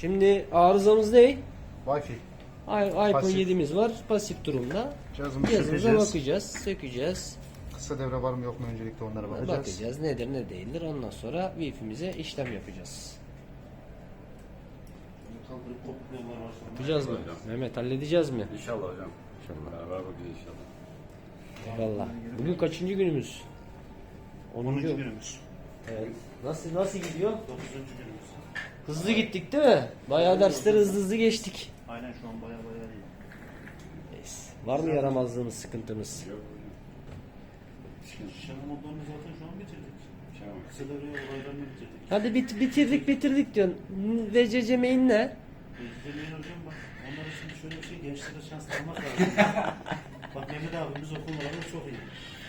Şimdi arızamız ne? Wi-Fi. I- iPhone Pasif. 7'miz var. Pasif durumda. Cihazımızı Cihazımıza sökeceğiz. bakacağız, sökeceğiz. Kısa devre var mı yok mu öncelikle onlara bakacağız. Bakacağız nedir ne değildir. Ondan sonra Wi-Fi'mize işlem yapacağız. Yapacağız mı? Mehmet halledeceğiz mi? İnşallah hocam. İnşallah. Beraber bakacağız inşallah. Eyvallah. Bugün kaçıncı günümüz? 10. 10. günümüz. Evet. Nasıl nasıl gidiyor? 9. günümüz. Hızlı gittik değil mi? Bayağı dersleri hızlı hızlı geçtik. Aynen şu an baya baya iyi. Neyse. Var mı yaramazlığımız, sıkıntımız? Şenol modlarını zaten şu an bitirdik. Kısa devre olaylarını bitirdik. Hadi bit bitirdik bitirdik diyorsun. VCC main ne? Demeyin hocam bak. Onlar için şöyle bir şey gençlere şans tanımak lazım. bak Mehmet abimiz okullarda çok iyi.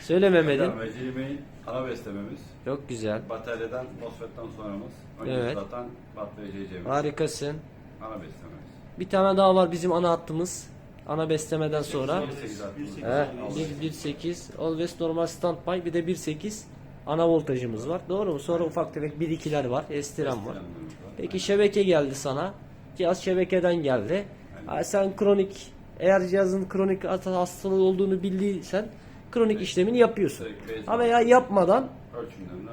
Söyle Mehmet'im. VCDM'yi ana beslememiz. Çok güzel. Bataryadan MOSFET'ten sonramız. Önce Evet. zaten BAT VCC'miz. Harikasın. Ana beslememiz. Bir tane daha var bizim ana hattımız. Ana beslemeden sonra. 1.8 artı. 1.8 Evet, Always. 1.8 always normal standby bir de 1.8 ana voltajımız var. Doğru mu? Sonra ufak tefek 1.2'ler var. Estiren var. Estirenlerimiz var. Peki şebeke geldi sana. Cihaz şebekeden geldi. Ha, sen kronik eğer cihazın kronik hastalığı olduğunu bildiysen kronik işlemini yapıyorsun. Base Ha veya yapmadan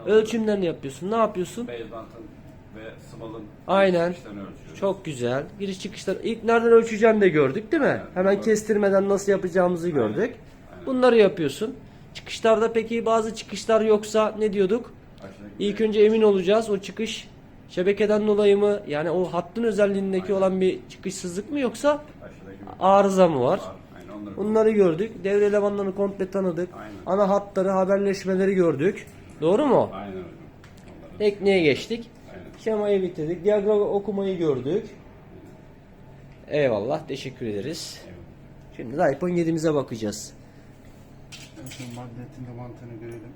Ölçümlerini yapıyorsun. Ne yapıyorsun? Ve small'ın Aynen. Çok güzel. Giriş çıkışlar. İlk nereden ölçeceğini de gördük değil mi? Evet, Hemen doğru. kestirmeden nasıl yapacağımızı gördük. Aynen. Bunları yapıyorsun. Çıkışlarda peki bazı çıkışlar yoksa ne diyorduk? İlk önce emin olacağız o çıkış şebekeden dolayı mı yani o hattın özelliğindeki Aynen. olan bir çıkışsızlık mı yoksa arıza mı var? Aynen onları Bunları gördük. Devre elemanlarını komple tanıdık. Aynen. Ana hatları, haberleşmeleri gördük. Doğru mu? Aynen hocam. Tekniğe geçtik. Aynen. Şemayı bitirdik. Diyagram okumayı gördük. Eyvallah. Teşekkür ederiz. Şimdi de iPhone 7'mize bakacağız. Magnetin de mantığını görelim.